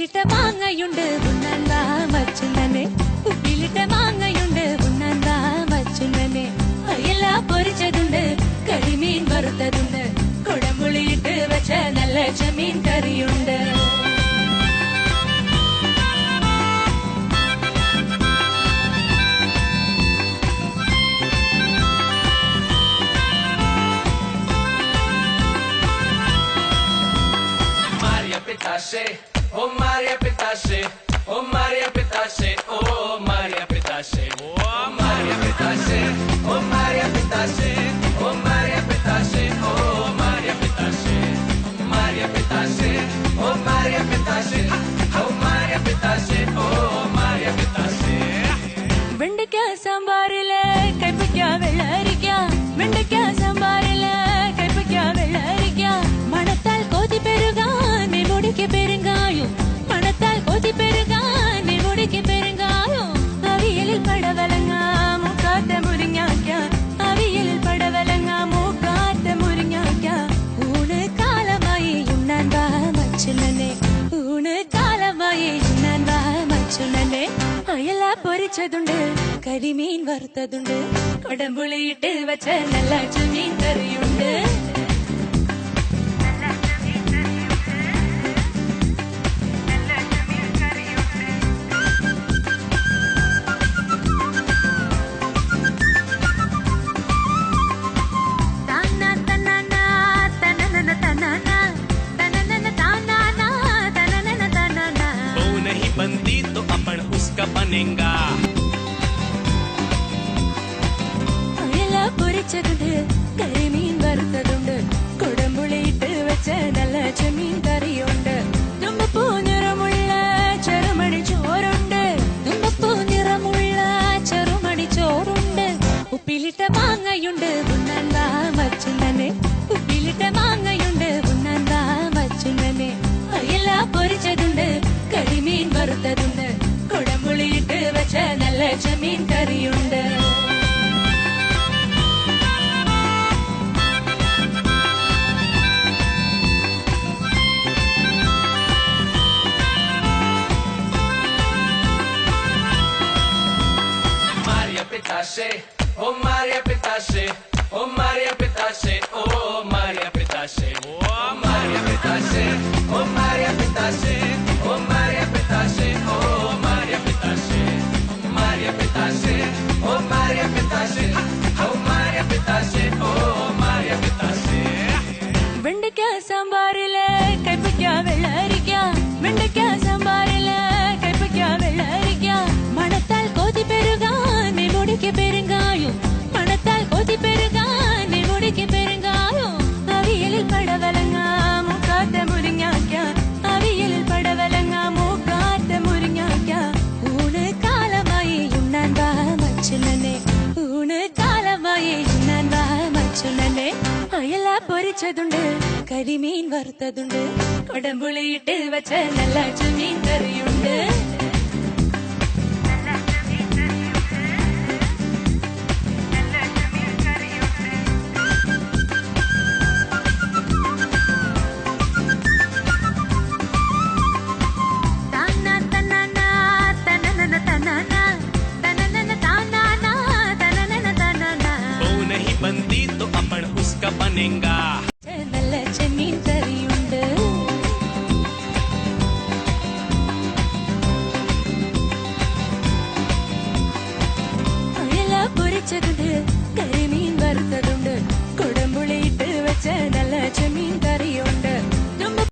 ഉപ്പിലിട്ട മാങ്ങയുണ്ട് ഉണ്ണാൻ വാ മച്ചുണ്ണനെ ഉപ്പിലിട്ട മാങ്ങയുണ്ട് ഉണ്ണാൻ വാ മച്ചുണ്ണനെ എല്ലാം പൊരിച്ചതുണ്ട് കരിമീൻ വറുത്തതുണ്ട്. കുടംപുളിയിട്ട് വെച്ച നല്ല ചമീൻ കറിയുണ്ട്. Maria Petache വെണ്ടയ്ക്ക സാമ്പാറിൽ കൈപ്പയ്ക്ക വെള്ളരിക്ക. വെണ്ടയ്ക്ക സാമ്പാറിൽ കൈപ്പയ്ക്ക വെള്ളരിക്ക. മണത്താൽ കൊതി പെരുകാൻ മെമുടിക്ക് പെരുങ്കായും. മണത്താൽ കൊതി പെരുകാൻ മെമുടിക്ക് പെരുങ്കായും. അവിയലിൽ പടവലങ്ങ മൂക്കാത്ത മുരിങ്ങാക്ക അവിയലിൽ പടവലങ്ങ മൂക്കാത്ത മുരിങ്ങാക്ക ഊണ് കാലമായി ഉണ്ണാൻ വാ മച്ചുലനെ ഊണ് കാലമായി ഉണ്ണാൻ വാ മച്ചുലനെ അയല പൊരിച്ചതുണ്ട് കരിമീൻ വറുത്തതുണ്ട് കൊടമ്പുളിയിട്ട് വെച്ച നല്ല ചെമീൻ കറിയുണ്ട് Maria Petache, oh Maria Petache, oh Maria Petache, oh Maria Petache, oh Maria Petache, oh Maria Petache, oh Maria Petache, oh Maria Petache, Maria Petache, oh Maria Petache, oh Maria Petache, oh Maria Petache. വെണ്ടയ്ക്ക സാമ്പാറിൽ കൈപ്പയ്ക്ക കരിമീൻ വറുത്തതുണ്ട്. കൊടമ്പുളിയിട്ട് വെച്ച നല്ല ചുമീൻ കറിയുണ്ട്. நிங்கா? நல்ல செம்மீன் கறியுண்டு Ayala